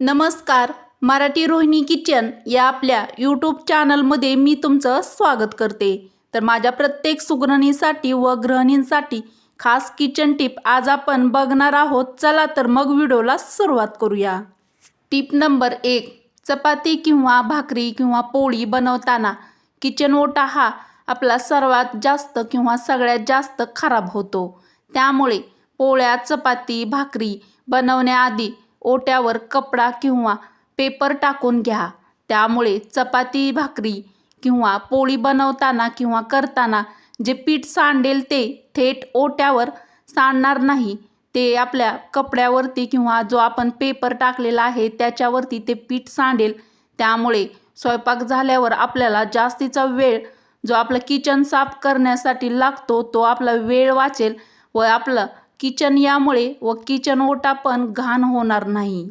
नमस्कार मराठी रोहिणी किचन या आपल्या यूट्यूब चॅनलमध्ये मी तुमचं स्वागत करते. तर माझ्या प्रत्येक सुगरणीसाठी व गृहिणींसाठी खास किचन टिप आज आपण बघणार आहोत. चला तर मग व्हिडिओला सुरुवात करूया. टिप नंबर एक चपाती किंवा भाकरी किंवा पोळी बनवताना किचन ओटा हा आपला सर्वात जास्त किंवा सगळ्यात जास्त खराब होतो. त्यामुळे पोळ्या चपाती भाकरी बनवण्याआधी ओट्यावर कपडा किंवा पेपर टाकून घ्या. त्यामुळे चपाती भाकरी किंवा पोळी बनवताना किंवा करताना जे पीठ सांडेल ते थेट ओट्यावर सांडणार नाही. ते आपल्या कपड्यावरती किंवा जो आपण पेपर टाकलेला आहे त्याच्यावरती ते पीठ सांडेल. त्यामुळे स्वयंपाक झाल्यावर आपल्याला जास्तीचा वेळ जो आपलं किचन साफ करण्यासाठी लागतो तो आपला वेळ वाचेल व आपलं किचन यामुळे व किचन ओटा पण घाण होणार नाही.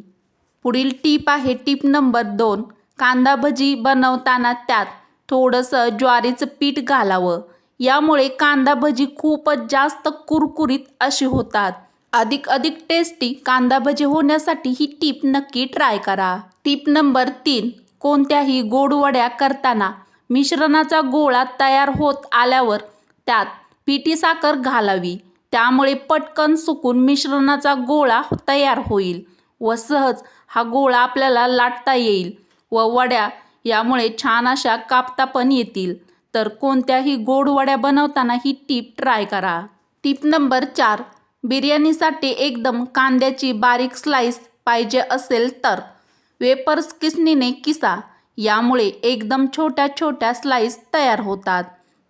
पुढील टीप आहे टीप नंबर दोन. कांदा भजी बनवताना त्यात थोडंसं ज्वारीचं पीठ घालावं. यामुळे कांदा भजी खूपच जास्त कुरकुरीत अशी होतात. अधिक अधिक टेस्टी कांदा भजी होण्यासाठी ही टीप नक्की ट्राय करा. टीप नंबर तीन. कोणत्याही गोड वड्या करताना मिश्रणाचा गोळा तयार होत आल्यावर त्यात पिठी साखर घालावी. त्यामुळे पटकन सुकून मिश्रणाचा गोळा तयार होईल व सहज हा गोळा आपल्याला लाटता येईल व वड्या यामुळे छान अशा कापता पण येतील. तर कोणत्याही गोड वड्या बनवताना ही टीप ट्राय करा. टीप नंबर चार बिर्याणीसाठी एकदम कांद्याची बारीक स्लाइस पाहिजे असेल तर. वेपर्स किसनीने किसा यामुळे एकदम छोट्या छोट्या स्लाइस तयार होतात.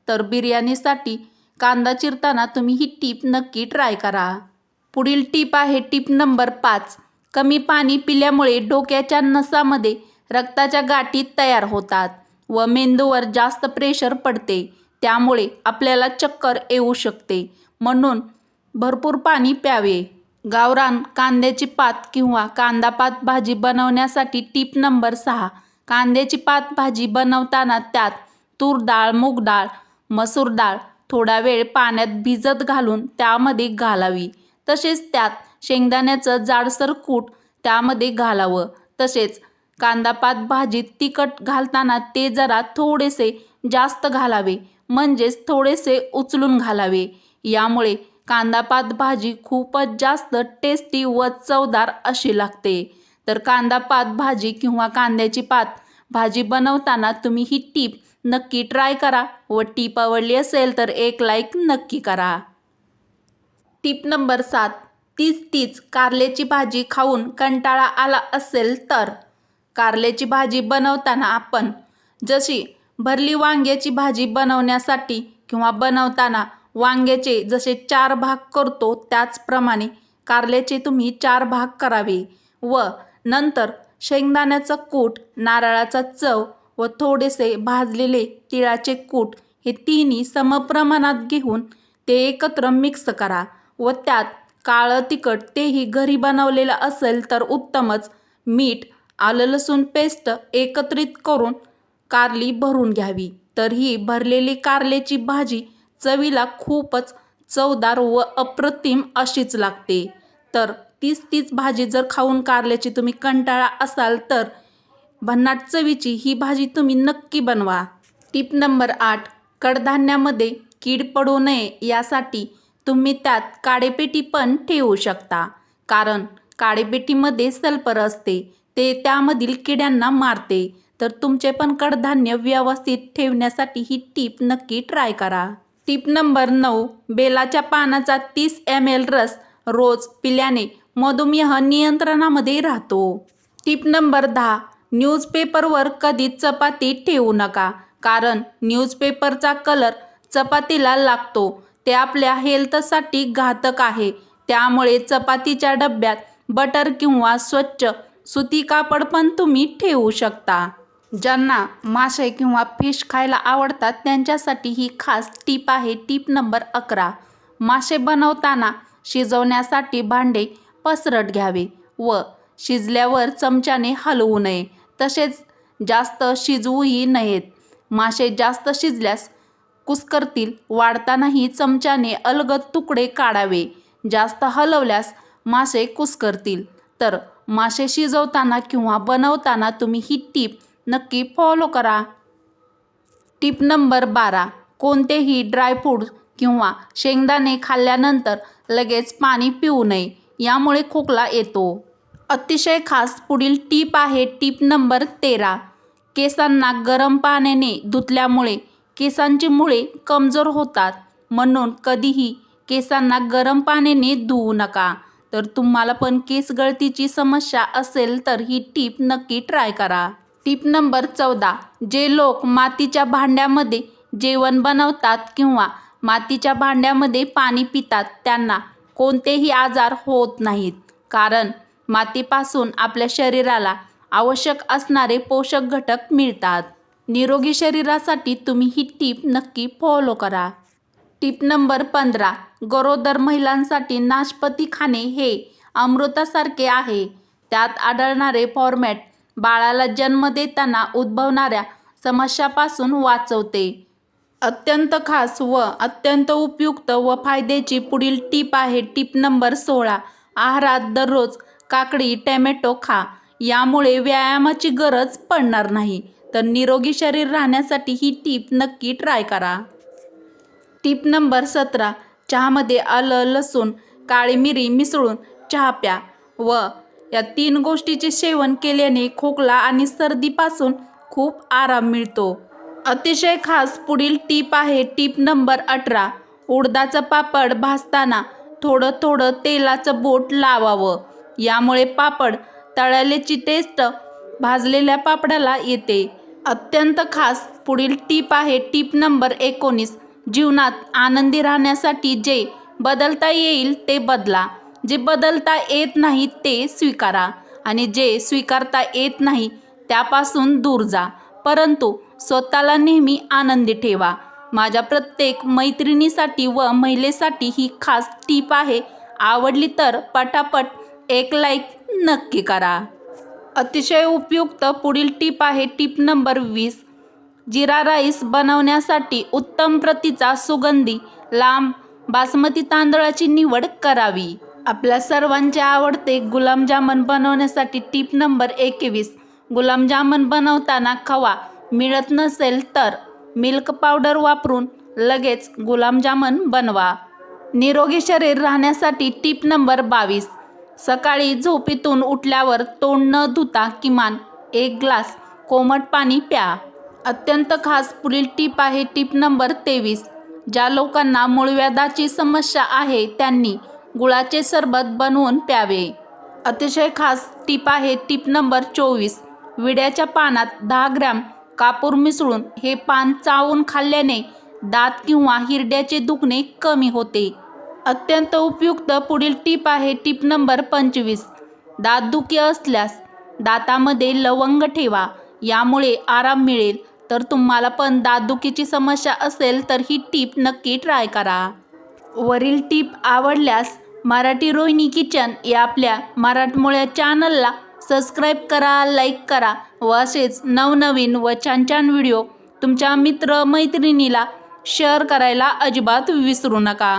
तर बिर्याणीसाठी कांदा चिरताना तुम्ही ही टीप नक्की ट्राय करा. पुढील टीप आहे टीप नंबर पाच. कमी पाणी पिल्यामुळे डोक्याच्या नसामध्ये रक्ताच्या गाठी तयार होतात व मेंदूवर जास्त प्रेशर पडते. त्यामुळे आपल्याला चक्कर येऊ शकते. म्हणून भरपूर पाणी प्यावे. गावरान कांद्याची पात किंवा कांदा पात भाजी बनवण्यासाठी टीप नंबर सहा. कांद्याची पात भाजी बनवताना त्यात तूर डाळ मूग डाळ मसूर डाळ थोडा वेळ पाण्यात भिजत घालून त्यामध्ये घालावी. तसेच त्यात शेंगदाण्याचं जाडसर कूट त्यामध्ये घालावं. तसेच कांदापात भाजीत तिखट घालताना ते जरा थोडेसे जास्त घालावे म्हणजेच थोडेसे उचलून घालावे. यामुळे कांदापात भाजी खूपच जास्त टेस्टी व चवदार अशी लागते. तर कांदापात भाजी किंवा कांद्याची पात भाजी बनवताना तुम्ही ही टीप नक्की ट्राय करा. व टीप आवडली असेल तर एक लाईक नक्की करा. टीप नंबर सात तीच तीच कारल्याची भाजी खाऊन कंटाळा आला असेल तर. कारल्याची भाजी बनवताना आपण जशी भरली वांग्याची भाजी बनवण्यासाठी किंवा बनवताना वांग्याचे जसे चार भाग करतो त्याचप्रमाणे कारल्याचे तुम्ही चार भाग करावे. व नंतर शेंगदाण्याचं कूट नारळाचा चव व थोडेसे भाजलेले तिळाचे कूट हे तिन्ही समप्रमाणात घेऊन ते एकत्र मिक्स करा व त्यात काळं तिखट तेही घरी बनवलेलं असेल तर उत्तमच. मीठ आलं लसूण पेस्ट एकत्रित करून कारली भरून घ्यावी. तर ही भरलेली कारल्याची भाजी चवीला खूपच चवदार व अप्रतिम अशीच लागते. तर तीच तीच भाजी जर खाऊन कारल्याची तुम्ही कंटाळा असाल तर भन्नाट चवीची ही भाजी तुम्ही नक्की बनवा. टीप नंबर आठ कडधान्यामध्ये कीड पडू नये यासाठी तुम्ही त्यात काडेपेटी पण ठेवू शकता. कारण काडेपेटीमध्ये सल्फर असते ते त्यामधील किड्यांना मारते. तर तुमचे पण कडधान्य व्यवस्थित ठेवण्यासाठी ही टीप नक्की ट्राय करा. टीप नंबर नऊ बेलाच्या पानाचा तीस एम एल रस रोज पिल्याने मधुमेह नियंत्रणामध्ये राहतो. टीप नंबर दहा न्यूजपेपरवर कधी चपाती ठेवू नका कारण न्यूजपेपरचा कलर चपातीला लागतो. ते आपल्या हेल्थसाठी घातक आहे. त्यामुळे चपातीच्या डब्यात बटर किंवा स्वच्छ सुती कापड पण तुम्ही ठेवू शकता. ज्यांना मासे किंवा फिश खायला आवडतात त्यांच्यासाठी ही खास टीप आहे. टीप नंबर अकरा मासे बनवताना शिजवण्यासाठी भांडे पसरट घ्यावे व शिजल्यावर चमच्याने हलवू नये. तसेच जास्त शिजवूही नयेत. मासे जास्त शिजल्यास कुस्करतील वाढतानाही चमच्याने अलगद तुकडे काढावे. जास्त हलवल्यास मासे कुस्करतील. तर मासे शिजवताना किंवा बनवताना तुम्ही ही टीप नक्की फॉलो करा. टीप नंबर बारा. कोणतेही ड्रायफ्रूट किंवा शेंगदाणे खाल्ल्यानंतर लगेच पाणी पिऊ नये. यामुळे खोकला येतो. अतिशय खास पुढील टीप आहे टीप नंबर तेरा. केसांना गरम पाण्याने धुतल्यामुळे केसांची मुळे कमजोर होतात. म्हणून कधीही केसांना गरम पाण्याने धुवू नका. तर तुम्हाला पण केस गळतीची समस्या असेल तर ही टीप नक्की ट्राय करा. टीप नंबर चौदा. जे लोक मातीच्या भांड्यामध्ये जेवण बनवतात किंवा मातीच्या भांड्यामध्ये पाणी पितात त्यांना कोणतेही आजार होत नाहीत. कारण मातीपासून आपल्या शरीराला आवश्यक असणारे पोषक घटक मिळतात. निरोगी शरीरासाठी तुम्ही ही टीप नक्की फॉलो करा. टीप नंबर पंधरा गरोदर महिलांसाठी नाशपती खाणे हे अमृतासारखे आहे. त्यात आढळणारे फॉर्मॅट बाळाला जन्म देताना उद्भवणाऱ्या समस्यापासून वाचवते. अत्यंत खास व अत्यंत उपयुक्त व फायद्याची पुढील टीप आहे. टीप नंबर सोळा आहारात दररोज काकडी टॅमॅटो खा. यामुळे व्यायामाची गरज पडणार नाही. तर निरोगी शरीर राहण्यासाठी ही टीप नक्की ट्राय करा. टीप नंबर सतरा. चहामध्ये आलं लसूण काळी मिरी मिसळून चहा प्या व या तीन गोष्टीचे सेवन केल्याने खोकला आणि सर्दीपासून खूप आराम मिळतो. अतिशय खास पुढील टीप आहे टीप नंबर अठरा. उडदाचं पापड भाजताना थोडं थोडं तेलाचं बोट लावावं. यामुळे पापड तळल्याची टेस्ट भाजलेल्या पापडाला येते. अत्यंत खास पुढील टीप आहे टीप नंबर एकोणीस. जीवनात आनंदी राहण्यासाठी जे बदलता येईल ते बदला. जे बदलता येत नाही ते स्वीकारा. आणि जे स्वीकारता येत नाही त्यापासून दूर जा. परंतु स्वतःला नेहमी आनंदी ठेवा. माझ्या प्रत्येक मैत्रिणीसाठी व महिलेसाठी ही खास टीप आहे. आवडली तर पटापट एक लाईक नक्की करा. अतिशय उपयुक्त पुढील टीप आहे टीप नंबर वीस. जिरा राईस बनवण्यासाठी उत्तम प्रतीचा सुगंधी लांब बासमती तांदळाची निवड करावी. आपल्या सर्वांचे आवडते गुलाबजामन बनवण्यासाठी टीप नंबर एकवीस. गुलाबजामन बनवताना खवा मिळत नसेल तर मिल्क पावडर वापरून लगेच गुलाबजामन बनवा. निरोगी शरीर राहण्यासाठी टीप नंबर बावीस. सकाळी झोपेतून उठल्यावर तोंड न धुता किमान एक ग्लास कोमट पाणी प्या. अत्यंत खास पुढील टीप आहे टीप नंबर तेवीस. ज्या लोकांना मूळव्याधाची समस्या आहे त्यांनी गुळाचे सरबत बनवून प्यावे. अतिशय खास टीप आहे टीप नंबर चोवीस. विड्याच्या पानात दहा ग्रॅम कापूर मिसळून हे पान चावून खाल्ल्याने दात किंवा हिरड्याचे दुखणे कमी होते. अत्यंत उपयुक्त पुढील टीप आहे टीप नंबर पंचवीस. दातदुखी असल्यास दातामध्ये लवंग ठेवा. यामुळे आराम मिळेल. तर तुम्हाला पण दातदुखीची समस्या असेल तर ही टीप नक्की ट्राय करा. वरील टीप आवडल्यास मराठी रोहिणी किचन या आपल्या मराठमोळ्या चॅनलला सबस्क्राईब करा लाईक करा व असेच नवनवीन व छान छान व्हिडिओ तुमच्या मित्र मैत्रिणीला शेअर करायला अजिबात विसरू नका.